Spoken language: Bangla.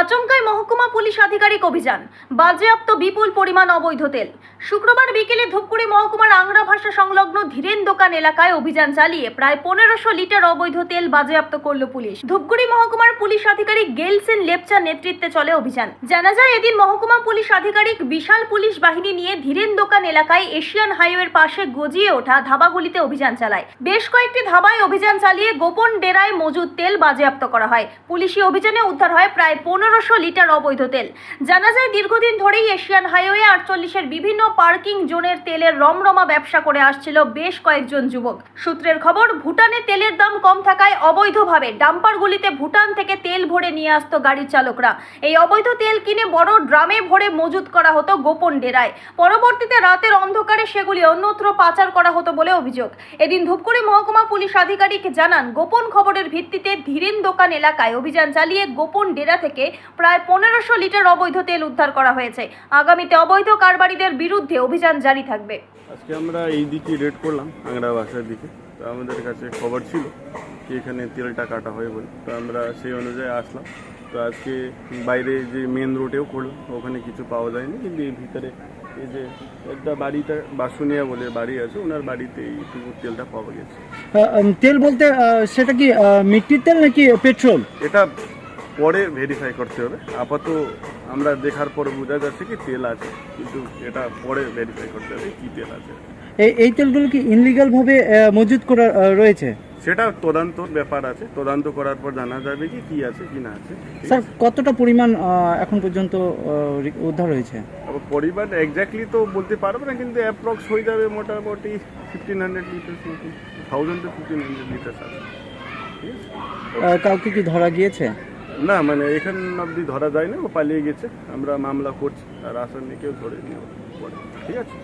আচমকাই মহকুমা পুলিশ আধিকারিক অভিযান। বাজেয়াপ্ত বিপুল পরিমাণ অবৈধ তেল। শুক্রবার বিকেলে ধূপগুড়ি মহকুমার আংরা ভাষা সংলগ্ন ধীরেন দোকান এলাকায় অভিযান চালিয়ে প্রায় পনেরোশো লিটার অবৈধ তেল বাজেয়াপ্ত করল পুলিশ। ধূপগুড়ি মহকুমার পুলিশ আধিকারিক গেলসেন লেপচার নেতৃত্বে চলে অভিযান। জানা যায়, এদিন মহকুমা পুলিশ আধিকারিক বিশাল পুলিশ বাহিনী নিয়ে ধীরেন দোকান এলাকায় এশিয়ান হাইওয়ের পাশে গজিয়ে ওঠা ধাবাগুলিতে অভিযান চালায়। বেশ কয়েকটি ধাবায় অভিযান চালিয়ে গোপন ডেরায় মজুদ তেল বাজেয়াপ্ত করা হয়। পুলিশি অভিযানে উদ্ধার হয় প্রায় পনেরোশো লিটার অবৈধ তেল। জানা যায়, দীর্ঘদিন ধরেই এশিয়ান হাইওয়ে আটচল্লিশের বিভিন্ন পার্কিং জোনের তেলের রমরমা ব্যবসা করে আসছিল বেশ কয়েকজন যুবক। সূত্রের খবর, ভুটানে তেলের দাম কম থাকায় অবৈধভাবে ডাম্পারগুলিতে ভুটান থেকে তেল ভরে নিয়ে আসতো গাড়ির চালকরা। এই অবৈধ তেল কিনে বড় ড্রামে ভরে মজুত করা হতো গোপন ডেরায়। পরবর্তীতে রাতের অন্ধকারে সেগুলি অন্যত্র পাচার করা হতো বলে অভিযোগ। এদিন ধূপগুড়ি মহকুমা পুলিশ আধিকারিক জানান, গোপন খবরের ভিত্তিতে ধীরেন দোকান এলাকায় অভিযান চালিয়ে গোপন ডেরা থেকে প্রায় পনেরোশো লিটার অবৈধ তেল উদ্ধার করা হয়েছে। আগামীতে অবৈধ কারবারিদের বিরুদ্ধে অভিযান জারি থাকবে। আজকে আমরা এই দিকে রেড করলাম আংড়া বাসার দিকে। তো আমাদের কাছে খবর ছিল যে এখানে তেলটা কাটা হয় বলে। তো আমরা সেই অনুযায়ী আসলাম। তো আজকে বাইরে যে মেন রোডেও করলাম ওখানে কিছু পাওয়া যায়নি। কিন্তু এই ভিতরে এই যে একটা বাড়িটা বাসুনিয়া বলে বাড়ি আছে ওনার বাড়িতে এইটুকু তেলটা পাওয়া গেছে। তেল বলতে সেটা কি মিট্টির তেল নাকি পেট্রোল? এটা পরে ভেরিফাই করতে হবে। আপাতত আমরা দেখার পর বোঝা যাচ্ছে কি তেল আছে কিন্তু এটা পরে ভেরিফাই করতে হবে কি তেল আছে। এই এই তেলগুলো কি ইনলিগাল ভাবে আহ, মজুত করা রয়েছে? সেটা তদন্তর ব্যাপার আছে। তদন্ত করার পর জানা যাবে কি কি আছে কি না আছে। স্যার কতটা পরিমাণ এখন পর্যন্ত উদ্ধার হয়েছে? পরিমাণ এক্স্যাক্টলি তো বলতে পারব না কিন্তু অ্যাপ্রক্স হয়ে যাবে মোটামুটি fifteen hundred litres thousand to fifteen hundred litres আছে। ঠিক কাউকে কি ধরা গিয়েছে? না মানে এখান অবধি ধরা যায় না ও পালিয়ে গেছে। আমরা মামলা করছি, আর আসামিকেও ধরে নিয়ে ঠিক আছে?